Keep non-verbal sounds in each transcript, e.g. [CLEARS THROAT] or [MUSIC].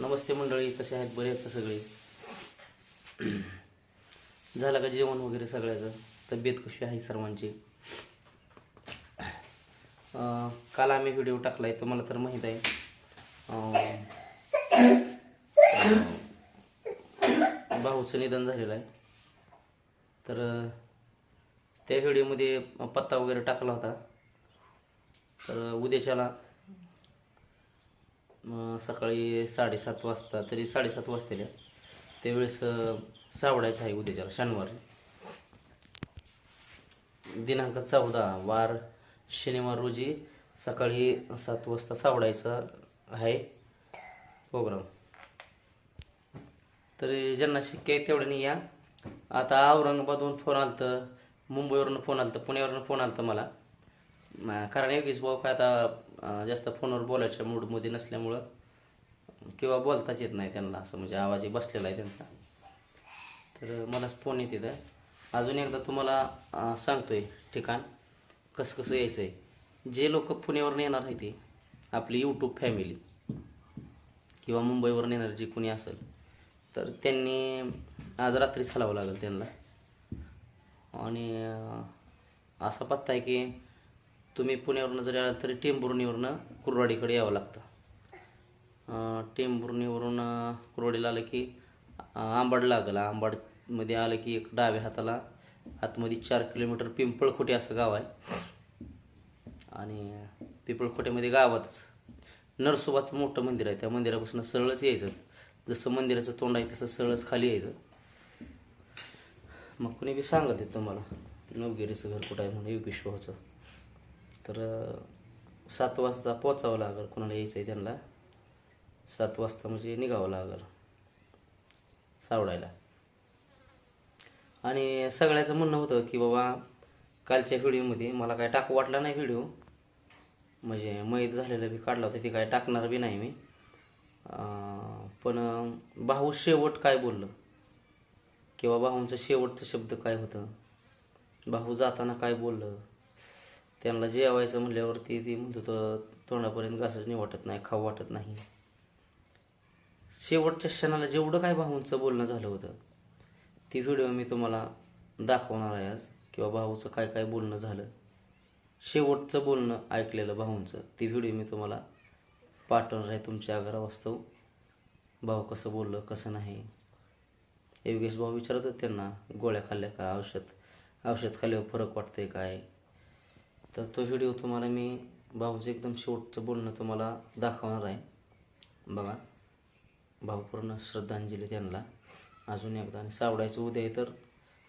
नमस्ते मंडळी कसे आहेत? बरे आहेत का सगळे? [CLEARS THROAT] झालं का जेवण वगैरे सगळ्याचं? तब्येत कशी आहे सर्वांची? काल आम्ही व्हिडिओ टाकलाय तुम्हाला तर माहीत आहे. भाऊचं निधन झालेलं आहे. तर त्या व्हिडिओमध्ये पत्ता वगैरे टाकला होता. तर उद्याच्याला सकाळी साडेसात वाजता तरी साडेसात वाजतेल्या त्यावेळेस सावडायचं आहे उद्याच्याला शनिवारी. दिनांक चौदा वार शनिवार रोजी सकाळी सात वाजता सावडायचं आहे प्रोग्राम. तरी ज्यांना शक्य आहे तेवढ्याने या. आता औरंगाबादहून फोन आलतं मुंबईवरून फोन आलतं पुण्यावरून फोन आलतं मला. कारण योगेश भाऊ काय आता जास्त फोनवर बोलायच्या मूडमध्ये नसल्यामुळं किंवा बोलताच येत नाही त्यांना असं म्हणजे आवाजही बसलेला आहे त्यांचा. तर मला फोन येते तर अजून एकदा तुम्हाला सांगतो सांगतोय ठिकाण कसं कसं यायचं आहे जे लोक पुण्यावरून येणार आहे ते आपली यूट्यूब फॅमिली किंवा मुंबईवरून येणार जे कोणी असेल तर त्यांनी आज रात्रीच हलावं लागेल त्यांना. आणि असा पत्ता आहे की तुम्ही पुण्यावरून जरी आलात तरी टेंभुर्णीवरनं कुरवाडीकडे यावं लागतं. अं, टेंभुर्णीवरून कुरवाडीला आलं की आंबाड लागलं. आंबाडमध्ये आलं की एक डाव्या हाताला आतमध्ये चार किलोमीटर पिंपळखोटे असं गाव आहे. आणि पिंपळखोट्यामध्ये गावातच नरसोबाचं मोठं मंदिर आहे. त्या मंदिरापासून सरळच यायचं. जसं मंदिराचं तोंड आहे तसं सरळच खाली यायचं. मग कुणी बी सांगत आहे तुम्हाला नवगिरीचं घर कुठं आहे म्हणून योगेश भाऊचं. तर सात वाजता पोचावं लागेल. कोणाला यायचं आहे त्यांना? सात वाजता म्हणजे निघावं लागेल. सावडायला. आणि सगळ्याचं म्हणणं होतं की बाबा कालच्या व्हिडिओमध्ये मला काय टाकू वाटला नाही व्हिडिओ. म्हणजे मैत झालेलं बी काढला होता ते काय टाकणार बी नाही मी. पण भाऊ शेवट काय बोललं? किंवा भाऊंचं शेवटचं शब्द काय होतं? भाऊ जाताना काय बोललं? त्यांना जेवायचं म्हणल्यावरती ती म्हणत होतं तोंडापर्यंत घासच नाही वाटत नाही खाऊ वाटत नाही. शेवटच्या क्षणाला जेवढं काय भाऊंचं बोलणं झालं होतं ती व्हिडिओ मी तुम्हाला दाखवणार आहे आज किंवा भाऊचं काय काय बोलणं झालं शेवटचं बोलणं ऐकलेलं भाऊंचं ती व्हिडिओ मी तुम्हाला पाठवणार आहे तुमच्या आग्रहावास्तव भाऊ कसं बोललं कसं नाही. योगेश भाऊ विचारत होते त्यांना गोळ्या खाल्ल्या का? औषध औषध खाल्ल्यावर फरक वाटतंय काय? तर तो व्हिडिओ तुम्हाला मी भाऊचं एकदम शेवटचं बोलणं तुम्हाला दाखवणार आहे. बघा भावपूर्ण श्रद्धांजली त्यांना. अजून एकदा आणि सावडायचं उद्या आहे तर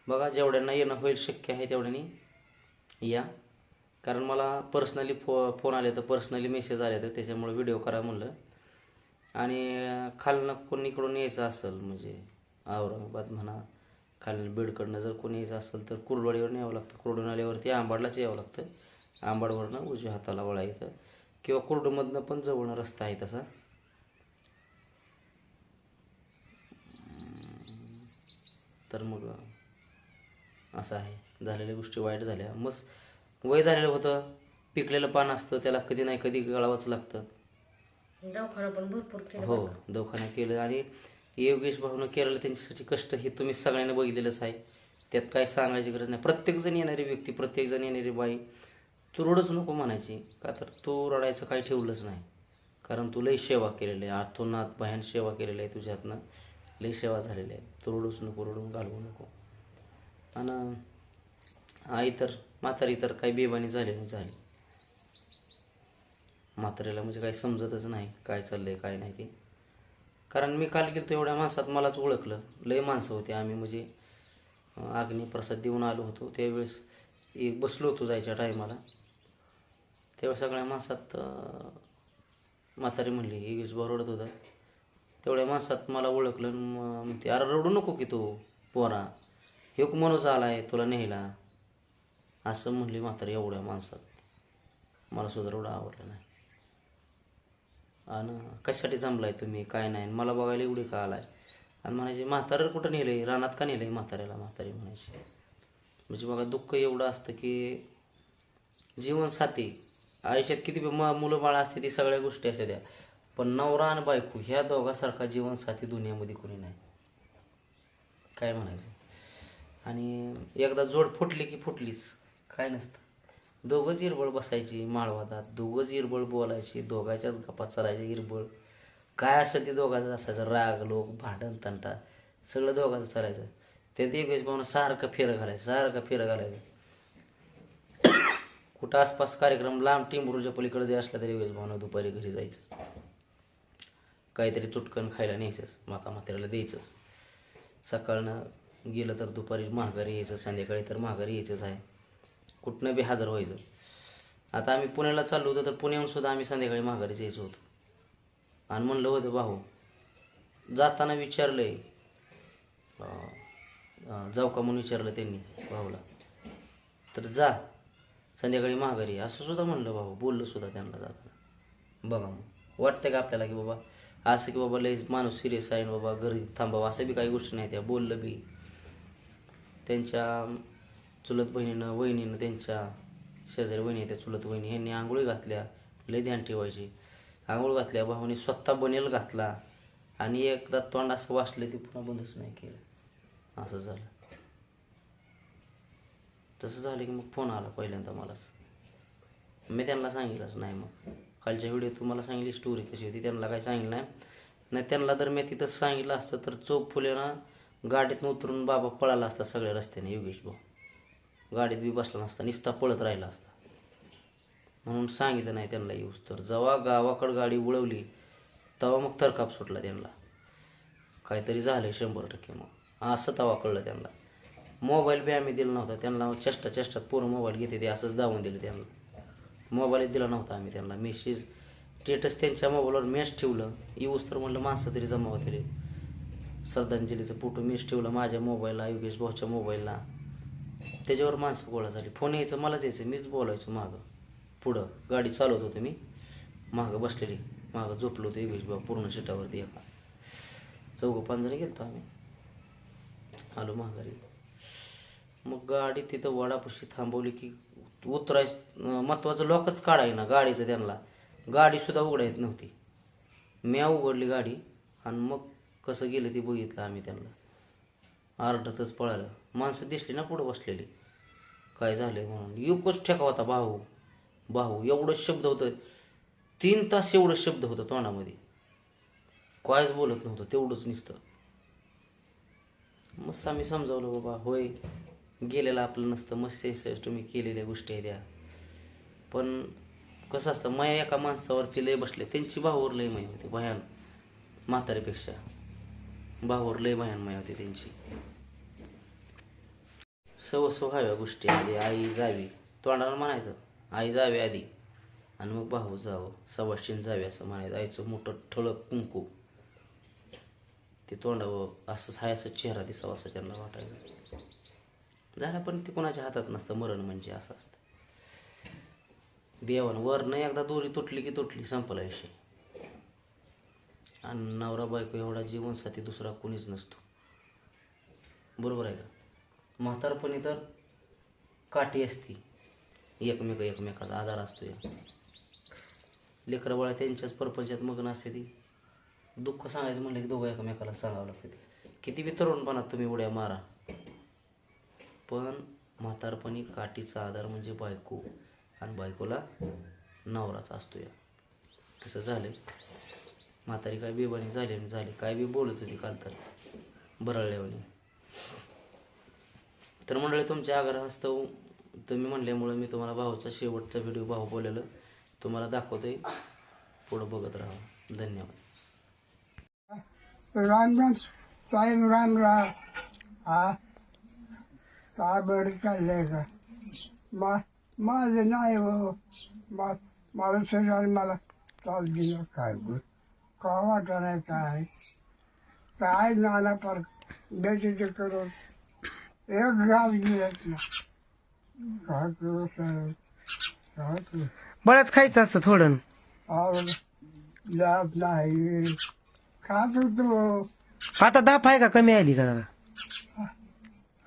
बघा जेवढ्यांना येणं होईल शक्य आहे तेवढ्यांनी या. कारण मला पर्सनली फो फोन आले तर पर्सनली मेसेज आले तर त्याच्यामुळे व्हिडिओ करा म्हणलं. आणि खालनं कोणीकडून यायचं असेल म्हणजे औरंगाबाद म्हणा खालनं बीडकडनं जर कोणी यायचं असेल तर कुरडवाडीवरून यावं लागतं. कुरडून आल्यावरती आंबाडलाच यावं लागतं. आंबाडवरनं उजव्या हाताला वळा येतं किंवा कुरडूमधनं पण जवळ रस्ता आहे तसा. तर मग असं आहे. झालेल्या गोष्टी वाईट झाल्या. मग वय झालेलं होतं. पिकलेलं पान असतं. त्याला कधी नाही कधी गळावंच लागतं. दवाखाना पण भरपूर हो दवाखाना केलं. आणि योगेश भाऊनं केलेलं त्यांच्यासाठी कष्ट हे तुम्ही सगळ्यांना बघितलेलंच आहे. त्यात काय सांगायची गरज नाही. प्रत्येकजण येणारी व्यक्ती प्रत्येकजण येणारी बाई तू नको म्हणायची. का तर तू रडायचं काही ठेवलंच नाही. कारण तू लई सेवा केलेली आहे. आतोनात भयान सेवा केलेली आहे तुझ्यातनं. लई सेवा झालेली आहे. तू रडूच नको रडून घालवू नको. आणि आई तर म्हातारी तर काही बेबानी झाली नाही झाली. म्हातारीला म्हणजे काही समजतच नाही काय चाललंय काय नाही ते. कारण मी काल गेलो एवढ्या माणसात मलाच ओळखलं. लय माणसं होते आम्ही म्हणजे अं, अग्निप्रसाद देऊन आलो होतो. त्यावेळेस एक बसलो होतो जायच्या टायमाला. तेव्हा सगळ्या माणसात म्हातारी म्हणली योगेश भाऊ रडत होता. तेवढ्या माणसात मला ओळखलं मग म्हणते अरे रडू नको की तू पोरा. ह्यो मनोज आहे तुला न्यायला. असं म्हणली म्हातारी एवढ्या माणसात. मला सुद्धा एवढं आवडलं नाही. आणि कशासाठी जमलाय तुम्ही? काय नाही. मला बघायला एवढी का आलाय? आणि म्हणायचे म्हाताऱ्याला कुठं नेलंय? रानात का नेलंय म्हाताऱ्याला? म्हातारी म्हणायची. म्हणजे बघा दुःख एवढं असतं की जीवनसाथी आयुष्यात किती म मुलं बाळ असते ती सगळ्या गोष्टी असते त्या पण नवरा आणि बायको ह्या दोघासारखा जीवनसाथी दुनियामध्ये कोणी नाही. काय म्हणायचं? आणि एकदा जोड फुटली की फुटलीच. काय नसतं. दोघंच इरबळ बसायची माळवादात दोघंच इरबळ बोलायची दोघांच्याच गप्पा चालायच्या इरबळ काय असं ते दोघांचं असायचं? राग लोक भांडण तंटा. सगळं दोघांचं चालायचं. ते दिग्गज पाहून सारखं फिरं घालायचं सारखं फिरं घालायचं. [COUGHS] कुठं आसपास कार्यक्रम लांब टिंबरूच्या पलीकडे जे असला तरी वेळेस भावना दुपारी घरी जायचं. काहीतरी चुटकन खायला न्यायचंच माता म्हाताऱ्याला द्यायचंच. सकाळनं गेलं तर दुपारी महागारी यायचं संध्याकाळी तर महागारी यायचंच आहे. कुठनं बी हजर व्हायचं. आता आम्ही पुण्याला चाललो होतो तर पुण्याहून सुद्धा आम्ही संध्याकाळी महागारीच यायचो होतो. आणि म्हणलं होतं भाऊ. जाताना विचारलंय आहे जाऊ का म्हणून विचारलं त्यांनी भाऊला. तर जा संध्याकाळी महागारी असं सुद्धा म्हणलं भाऊ बोललो सुद्धा त्यांना जाताना. बघा मग वाटतं का आपल्याला की बाबा असं की बाबा लय माणूस सिरियस आहे बाबा घरी थांबावं असं बी काही गोष्टी नाही त्या बोललं बी. त्यांच्या चुलत बहिणीनं वहिनीनं त्यांच्या शेजारी वहिनी त्या चुलत वहिनी ह्यांनी आंघोळी घातल्या लय ध्यान ठेवायची. आंघोळ घातल्या भाऊनी स्वतः बनेल घातला आणि एकदा तोंड असं वाचलं ते पुन्हा बंदच नाही केलं. असं झालं. तसं झालं की मग फोन आला पहिल्यांदा मलाच. मी त्यांना सांगितलंच नाही मग. कालच्या व्हिडिओ तुम्हाला सांगितली स्टोरी कशी होती त्यांना काही सांगितलं नाही. नाही त्यांना जर मी तिथं सांगितलं असतं तर चोप फुलेनं गाडीतून उतरून बाबा पळाला असता सगळ्या रस्त्याने योगेश भाऊ. गाडीत बी बसला नसता निस्ता पळत राहिला असता. म्हणून सांगितलं नाही त्यांना येऊस तर जेव्हा गावाकडं गाडी उडवली तेव्हा मग थरकाप सुटला त्यांना. काहीतरी झालं शंभर टक्के मग. असं तवा कळलं त्यांना. मोबाईल बी आम्ही दिला नव्हता. त्यांना चेष्टा चेष्टात पूर्ण मोबाईल घेते ते असंच दावून दिलं त्यांना. मोबाईलच दिला नव्हता आम्ही त्यांना. मेसेज स्टेटस त्यांच्या मोबाईलवर मॅच ठेवलं. येऊस तर म्हणलं माणसं तरी जमा होते श्रद्धांजलीचं फोटो मीच ठेवलं माझ्या मोबाईलला योगेश भाऊच्या मोबाईलला त्याच्यावर माणसं गोळा झाली. फोन यायचं मला द्यायचं मीच बोलायचो मागं. पुढं गाडी चालवत होतो मी. मागं बसलेली. मागं झोपलो होतो योगेश बाबा पूर्ण शिटावरती एका. चौघं पाच जण गेलतो आम्ही. आलो माघारी. मग गाडी तिथं वडापाशी थांबवली की उतराय महत्वाचं लॉकच काढाय ना गाडीचं त्यांना. गाडीसुद्धा उघडायच नव्हती. म्या उघडली गाडी आणि मग कसं गेलं ते बघितलं आम्ही त्यांना. अर्धातच पळालं. माणसं दिसली ना पुढं बसलेली. काय झालंय म्हणून? युकच ठेका होता भाऊ. भाऊ एवढं शब्द होतं. तीन तास एवढं शब्द होतं तोंडामध्ये. कायच बोलत नव्हतं तेवढंच नुसतं. मस्त आम्ही समजावलं बाबा होय. गेलेलं आपलं नसतं मस्त तुम्ही केलेल्या गोष्टी आहे द्या पण कसं असतं माया एका माणसावरती लय बसले. त्यांची भावावर लय माया होती भयान म्हातारीपेक्षा. भावावर लय भयान माया होती त्यांची. सव सव हव्या गोष्टी आधी आई जावी. तोंडाला म्हणायचं आई जावी आधी. आणि मग भाऊ जावं. सवाशीन जावे असं म्हणायचं. आईचं मोठं ठळक कुंकू. ते तोंडावं असंच हाय असं चेहरा दिसावा असं त्यांना वाटायचं. झालं पण ते कोणाच्या हातात नसतं. मरण म्हणजे असं असतं. देवान वरनं एकदा दोरी तुटली की तुटली संपला विषय. आणि नवरा बायको एवढा जीवनसाथी दुसरा कोणीच नसतो. बरोबर आहे का? म्हातारपणी तर काठी असती. एकमेक एकमेकाचा आधार असतो या लेकरं बाळा त्यांच्याच परपंचात मग्न असते ती. दुःख सांगायचं म्हणलं की दोघं एकमेकाला सांगावं लागतं. ते किती बी तरुणपणात तुम्ही उड्या मारा. पण म्हातारपणी काठीचा आधार म्हणजे बायको. आणि बायकोला नवराचा असतो या तसं झालं म्हातारी काय बेबानी झाली आणि झाली. काय बी बोलत होती काल तर. बरळल्यावानी. तर मंडळी तुमच्या आग्रहास्तव तुम्ही म्हणल्यामुळं मी तुम्हाला भाऊचा शेवटचा व्हिडिओ भाऊ बोललेलं तुम्हाला दाखवतोय. पुढं बघत राहा. धन्यवाद. राम राम साहेब राम राम. हा काय बरं चाललंय का? मा माझं नाही हो. मा मला शरीराने मला चाल दिलं. काय गो? का वाटत नाही काय? काय नाना पर बेटीचे करून एक गाव गेलेत ना काय करू साहेब काय करू बळच खायचं असतं थोडं. आवड जात नाही खात होतो आता दाप आहे का? कमी आली का जरा?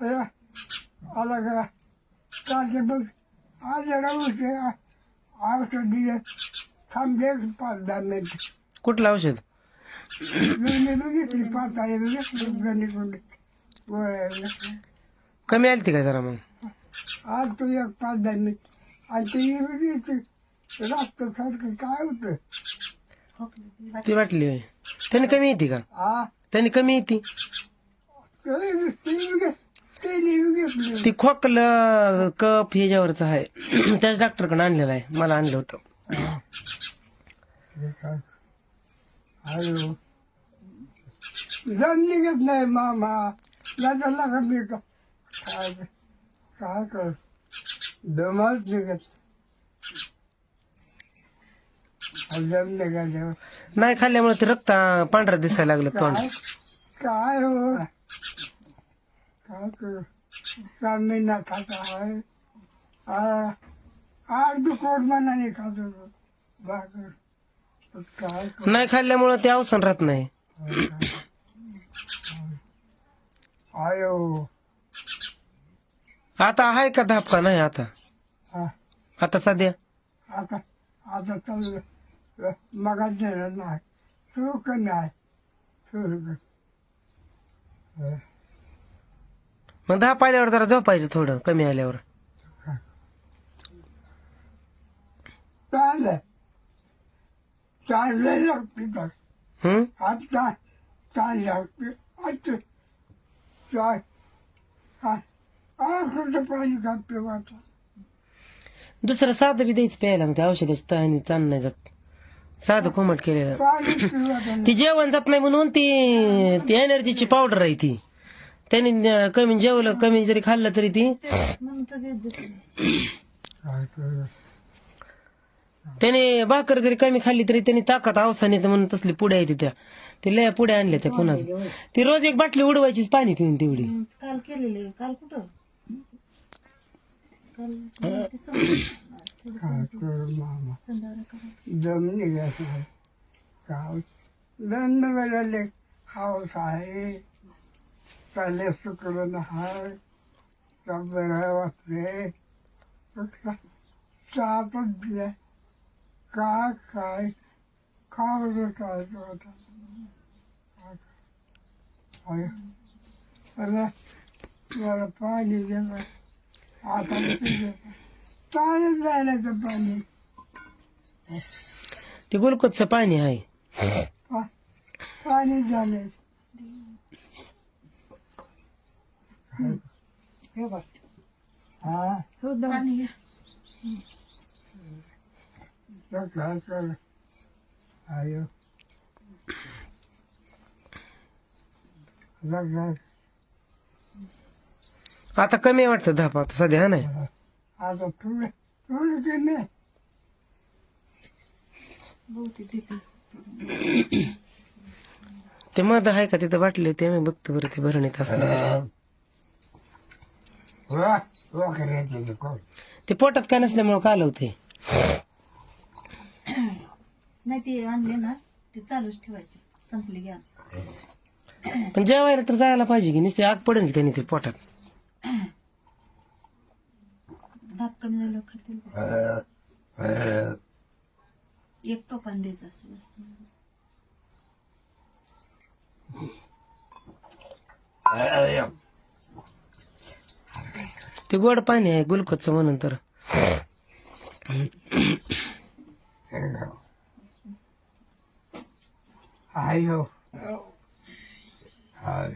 अरे आला का चालते बघ आज जरा उशीर औषध दिले थांबले पाच दहा मिनिट कुठलं औषध? मी बघितली पाताळी बघितली गणित कमी आली ती काय जरा मग? आज तू एक पाच मिनिट आणि ते रक्त सारखं काय होतं? ती वाटली होय. त्याने कमी येते का? हा त्याने कमी येते. ते खोकलं कप ह्याच्यावरच आहे. [CLEARS THROAT] त्याच डॉक्टरकडे आणलेलं आहे. मला आणलं होतं. अयो जण निघत नाही मामा. लागत नाही का? काय काय कर दमच निघत जम निघाल्यावर नाही खाल्ल्यामुळे ते रक्त पांढरा दिसायला लागलं तोंड. काय काय हो काय करू चांगली ना खाता आहे आ- आठ दुकोट मनाने खातो भाकर पण काय करू नाही खाल्ल्यामुळे ते अवसान राहत नाही. आयो. आता आहे का धाप का नाही आता. हा. आता सध्या? आता आता मगाच नाही. सुरू कमी आहे. सुरू कर मग धाप आल्यावर जरा झोपायचं थोडं कमी आल्यावर. चाललंय चाललंय तर हम्म आता चाल आठ पाणी दुसरं साधं बी द्यायचं प्यायला मग त्या औषधाची तहानी चांद नाही जात साधं कोमट केलेलं पाणी ती जेवण जात नाही म्हणून ती ती एनर्जीची पावडर आहे ती त्याने अं, कमी जेवलं कमी जरी खाल्लं तरी ती काय त्याने भाकर जरी कमी खाल्ली तरी त्यांनी ताकद अवसान येतं म्हणून तसली पुढ्या येते त्या ते लय पुढ्या आणल्या त्या पुन्हा ती रोज एक बाटली उडवायचीच पाणी पिऊन तेवढी काल केलेले काल कुठं जमिनी करू मामा दम निघत नाही काय दम निघालेले हाऊस आहे चालले सुकलं हाय बरं वाटले चहा पण दिलाय काय काय खावं काय होता मला पाणी दिलं आता चालत जायचं पाणी ते गुलकोजचं पाणी आहे. पा- पाणी झाले हा तर काय कर आयो आता काय आता कमी वाटतं धाप आता सध्या हा नाही. आता ते नाही ते मध आहे का तिथं बाटले? ते मी बघतो बरं ते असलं वा वा करायचं कोण? ते पोटात काय नसल्यामुळे काल होते. नाही ते आणले ना ते चालूच ठेवायचे. संपले घ्या पण जेवायला तर जायला पाहिजे की नुसते आग पडेल की त्याने ते पोटात. कमी झालं खातील एक टोपान द्यायचं असं जास्त नाही. ते गोड पाणी आहे गुलकोजचं म्हणून तर. आयो. हाय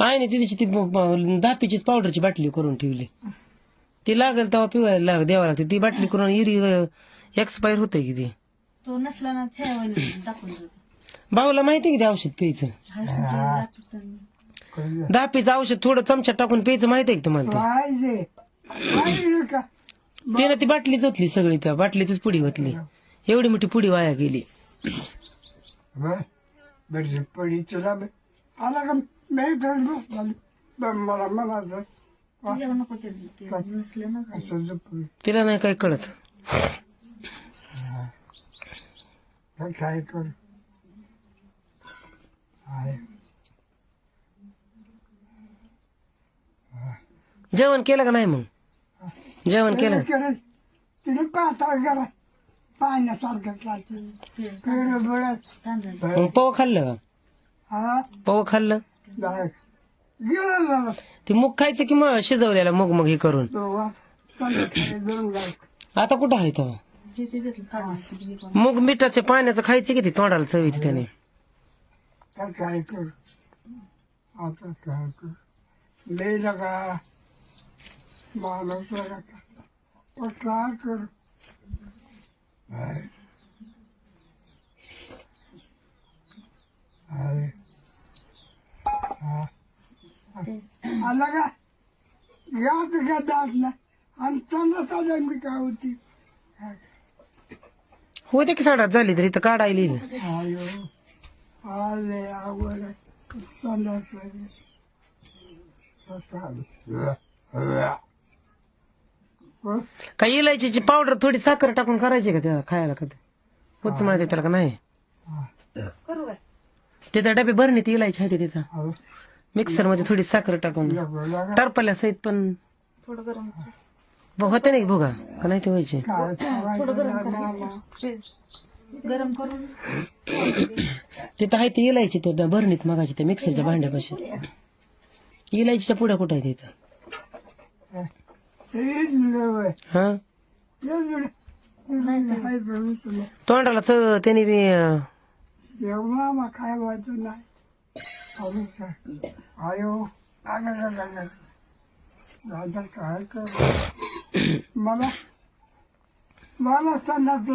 आहे ना तिथे ती दापीचीच पावडरची बाटली करून ठेवली. ती लागेल तेव्हा पिवायला लाग द्यावं लागते. ती बाटली करून इरी एक्सपायर होते की ती? तो नसला ना भाऊला माहिती की ते औषध प्यायचं. दापीचं औषध थोडं चमचा टाकून प्यायचं माहिती आहे का तुम्हाला ते? पाहिजे. पाहिजे का? तिनं ती बाटलीच होतली सगळी त्या बाटलीतच पुडी होतली एवढी मोठी पुडी वाया गेली. बर. बरं पडी तुला बे- आला का? नाही बस बरं मला म्हणायचं तुझ्यावर नको ते ते नसलं ना काही. असं जपून तिला नाही काही कळत. तर काय कर? आहे. जेवण केलं का नाही मग? जेवण केलं? केलं. तिने पाताळ गेला पाण्यासारखं चालतं पेरं बिळत तांदळाचं मग पव खाल्लं का? हा. पव खाल्लं? ते मूग खायचं की मग शिजवलेला मूग मग हे करून वा आता कुठं आहे तो मग मूग मिठाचे पाण्याचं खायचं किती तोंडाला चवी त्याने तर काय कर आता काय कर काय कर हाय. हा. आला का? घ्या तुझ्या दाटला आणि त्यांना साधा मी काय होती होते की साडात झाली तर इथं काढायला. आयो. आले आवड संडास काही इलायचीची पावडर थोडी साखर टाकून करायची का त्याला खायला का पुच माहिती त्याला का नाही? करू काय तिथं डबे भरणी ती इलायची आहे तिथं. मिक्सरमध्ये थोडी साखर टाकून. टरपल्या सहित पण. थोडं गरम होते नाही बघा का नाही ते व्हायचे? थोडं गरम करायचं गरम करून. तिथं आहे ती इलायची त्या भरणीत मागायची त्या मिक्सरच्या भांड्यापाशी. इलायचीच्या पुढ्या कुठं आहे तिथं हा? तोंडाला चव त्याने बी अं, मामा काय व्हायचं नाही आयो राजा काय कर मला मला संडास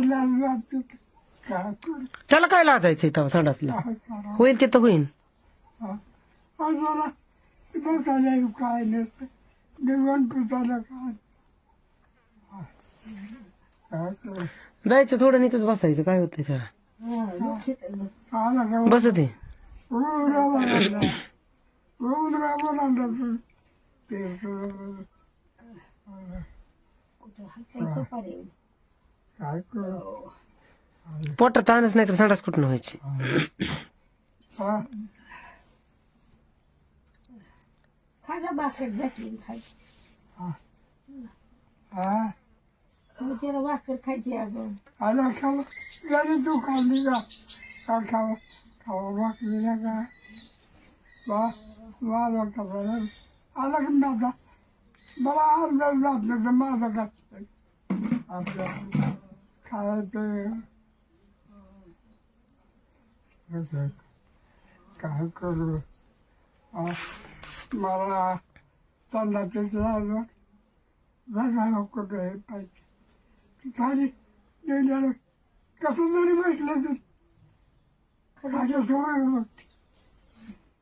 काय कर त्याला काय लाजायचं तेव्हा संडासला होईल तिथं होईल बसायला काय नसतं निवण तुझ्याला काय जायचं थोडं नीतच बसायचं काय होतंय त्याला बसू तू ते काय कर पोटात आणच नाही तर संडास कुठून व्हायची? हा खायला भाकर भेटली खायची. हा. मग त्याला भाकर खायची अगं आला खाव जरी तू खाल्ली का का खाव खाव वाकलेला का वा वा वाटतं बरं आला की माझा मला अर्धा जात नाही तर माझा जात आपलं खायचं काय करू आ, मला चालण्याचं झालं घराला कुठं हे पाहिजे खाली कसं जरी बसलं तर खाली सवय होती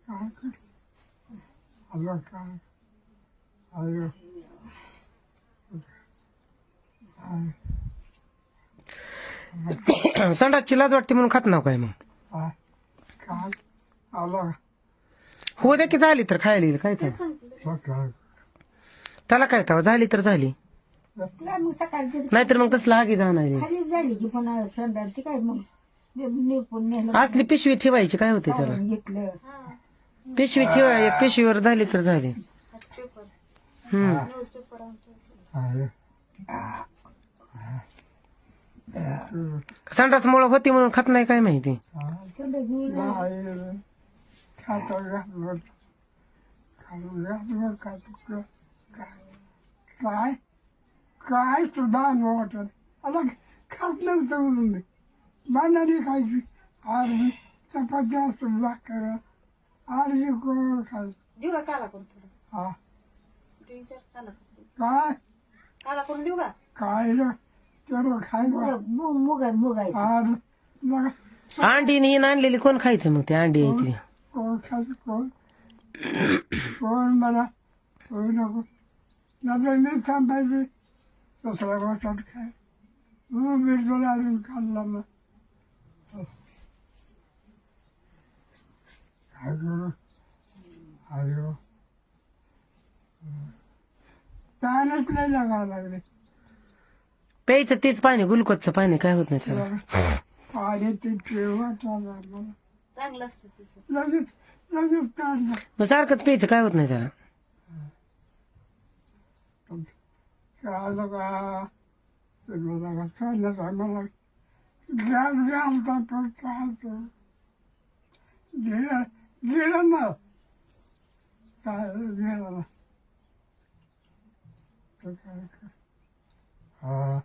काय कर आलं काय आलं संडासची लाज वाटते म्हणून खात नाव काय मग. हो दे की झाली तर खायला येईल काय तर. त्याला काय तेव्हा झाली तर झाली. मग सकाळी तिथे नाहीतर मग तसलं आगी जाणार आहे. खाली झाली की पुन्हा संध्या ती काय मग निपून नेलं. असली पिशवी ठेवायची काय होते त्याला? काढून घेतलं. पिशवी ठेवा एक पिशवीवर झाली तर झाली. हम्म. संडास मुळे होती म्हणून खात नाही काय माहिती? नाही काय? काय सुद्धा वाटत आता खात नव्हतं मानाने खायची. आरवी चपात्या सुद्धा करा. आरवी कोण खायची देऊ का काला करून हा. काय? काला करून देऊ का? काय रे? तेवढं खायचं मुग मुग आर मग अंडी आणलेली. कोण खायचं मग ते अंडी? कोण खायचं? कोण? कोण मला? होऊ नको. नंतर मी थांबायचे. दुसऱ्या गोष्टात काय हो मी तुला अजून खाल्ला मग करू अयो पॅनच नाही लागायला लागले प्यायचं तेच पाणी ग्लुकोजचं पाणी काय होत नाही त्याला पाणी ते चांगलं असतं तसं लगेच लगेच काढला मग सारखंच प्यायचं काय होत नाही त्याला काय का सगळं चाललं मला गॅस तर तो चालतो. गेलं गेलं ना. काय गेलं ना. तर काय हा.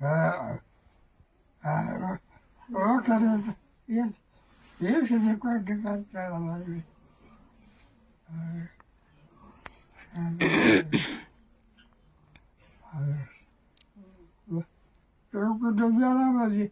हा. हा हो येस येस लागले એવું કીધું ગયા પછી